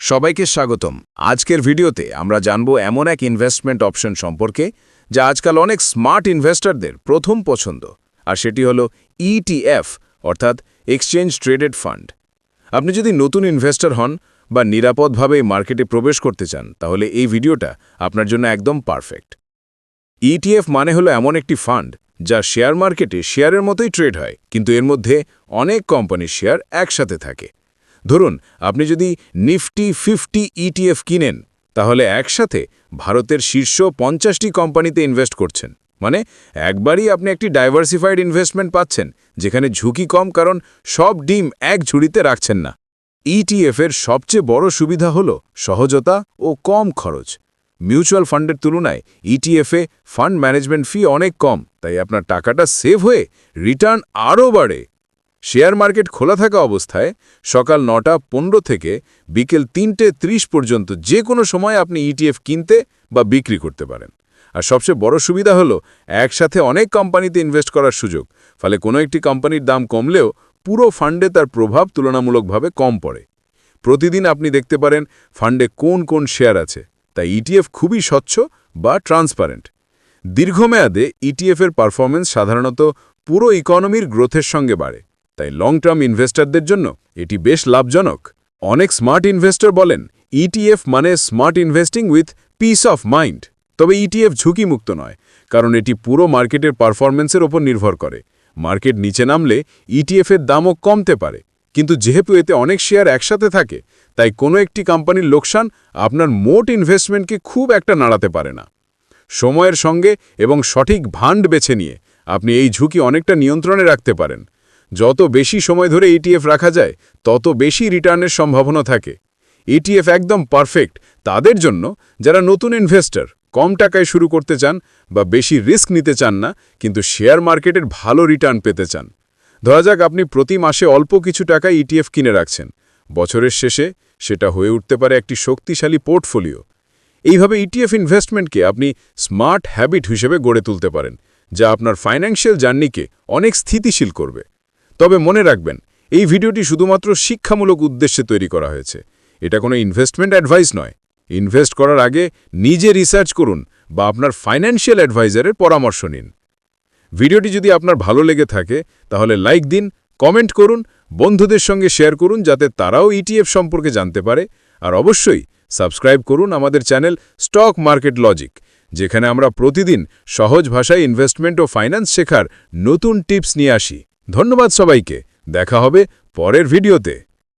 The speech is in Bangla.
সবাইকে স্বাগতম। আজকের ভিডিওতে আমরা জানব এমন এক ইনভেস্টমেন্ট অপশন সম্পর্কে, যা আজকাল অনেক স্মার্ট ইনভেস্টরদের প্রথম পছন্দ, আর সেটি হল ইটিএফ অর্থাৎ এক্সচেঞ্জ ট্রেডেড ফান্ড আপনি যদি নতুন ইনভেস্টর হন বা নিরাপদভাবে মার্কেটে প্রবেশ করতে চান, তাহলে এই ভিডিওটা আপনার জন্য একদম পারফেক্ট ইটিএফ মানে হলো এমন একটি ফান্ড যা শেয়ার মার্কেটে শেয়ারের মতোই ট্রেড হয়, কিন্তু এর মধ্যে অনেক কোম্পানির শেয়ার একসাথে থাকে। ধরুন, আপনি যদি নিফটি ফিফটি ইটিএফ কিনেন, তাহলে একসাথে ভারতের শীর্ষ পঞ্চাশটি কোম্পানিতে ইনভেস্ট করছেন। মানে একবারই আপনি একটি ডাইভার্সিফাইড ইনভেস্টমেন্ট পাচ্ছেন, যেখানে ঝুঁকি কম কারণ সব ডিম এক ঝুড়িতে রাখছেন না। ইটিএফ এর সবচেয়ে বড় সুবিধা হল সহজতা ও কম খরচ। মিউচুয়াল ফান্ডের তুলনায় ইটিএফে ফান্ড ম্যানেজমেন্ট ফি অনেক কম, তাই আপনার টাকাটা সেভ হয়ে রিটার্ন আরও বাড়ে। শেয়ার মার্কেট খোলা থাকা অবস্থায় সকাল নটা পনেরো থেকে বিকেল তিনটে ত্রিশ পর্যন্ত যে কোনো সময় আপনি ইটিএফ কিনতে বা বিক্রি করতে পারেন। আর সবচেয়ে বড় সুবিধা হলো, একসাথে অনেক কোম্পানিতে ইনভেস্ট করার সুযোগ। ফলে কোনো একটি কোম্পানির দাম কমলেও পুরো ফান্ডে তার প্রভাব তুলনামূলকভাবে কম পড়ে। প্রতিদিন আপনি দেখতে পারেন, ফান্ডে কোন কোন শেয়ার আছে। তাই ইটিএফ খুবই স্বচ্ছ বা ট্রান্সপারেন্ট। দীর্ঘমেয়াদে ইটিএফের পারফরমেন্স সাধারণত পুরো ইকোনমির গ্রোথের সঙ্গে বাড়ে। তাই লং টার্ম ইনভেস্টরদের জন্য এটি বেশ লাভজনক। অনেক স্মার্ট ইনভেস্টর বলেন ইটিএফ মানে smart investing with peace of mind তবে ইটিএফ ঝুঁকিমুক্ত নয়, কারণ এটি পুরো মার্কেটের পারফরমেন্সের ওপর নির্ভর করে। মার্কেট নিচে নামলে ইটিএফের দামও কমতে পারে। কিন্তু যেহেতু এতে অনেক শেয়ার একসাথে থাকে, তাই কোনো একটি কোম্পানির লোকসান আপনার মোট ইনভেস্টমেন্টকে খুব একটা নাড়াতে পারে না। সময়ের সঙ্গে এবং সঠিক ভান্ড বেছে নিয়ে আপনি এই ঝুঁকি অনেকটা নিয়ন্ত্রণে রাখতে পারেন। যত বেশি সময় ধরে ইটিএফ রাখা যায়, তত বেশি রিটার্নের সম্ভাবনা থাকে। ইটিএফ একদম পারফেক্ট। তাদের জন্য যারা নতুন ইনভেস্টর, কম টাকায় শুরু করতে চান বা বেশি রিস্ক নিতে চান না, কিন্তু শেয়ার মার্কেটের ভালো রিটার্ন পেতে চান। ধরা যাক আপনি প্রতি মাসে অল্প কিছু টাকা ইটিএফ কিনে রাখছেন। বছরের শেষে সেটা হয়ে উঠতে পারে একটি শক্তিশালী পোর্টফোলিও। এইভাবে ইটিএফ ইনভেস্টমেন্টকে আপনি স্মার্ট হ্যাবিট হিসেবে গড়ে তুলতে পারেন, যা আপনার ফাইন্যান্সিয়াল জার্নিকে অনেক স্থিতিশীল করবে। তবে মনে রাখবেন, এই ভিডিওটি শুধুমাত্র শিক্ষামূলক উদ্দেশ্যে তৈরি করা হয়েছে। এটা কোনো ইনভেস্টমেন্ট অ্যাডভাইস নয়। ইনভেস্ট করার আগে নিজে রিসার্চ করুন বা আপনার ফাইন্যান্সিয়াল অ্যাডভাইজারের পরামর্শ নিন। ভিডিওটি যদি আপনার ভালো লেগে থাকে, তাহলে লাইক দিন কমেন্ট করুন, বন্ধুদের সঙ্গে শেয়ার করুন যাতে তারাও ইটিএফ সম্পর্কে জানতে পারে। আর অবশ্যই সাবস্ক্রাইব করুন আমাদের চ্যানেল স্টক মার্কেট লজিক যেখানে আমরা প্রতিদিন সহজ ভাষায় ইনভেস্টমেন্ট ও ফাইন্যান্স শেখার নতুন টিপস নিয়ে আসি। ধন্যবাদ সবাইকে। দেখা হবে পরের ভিডিওতে।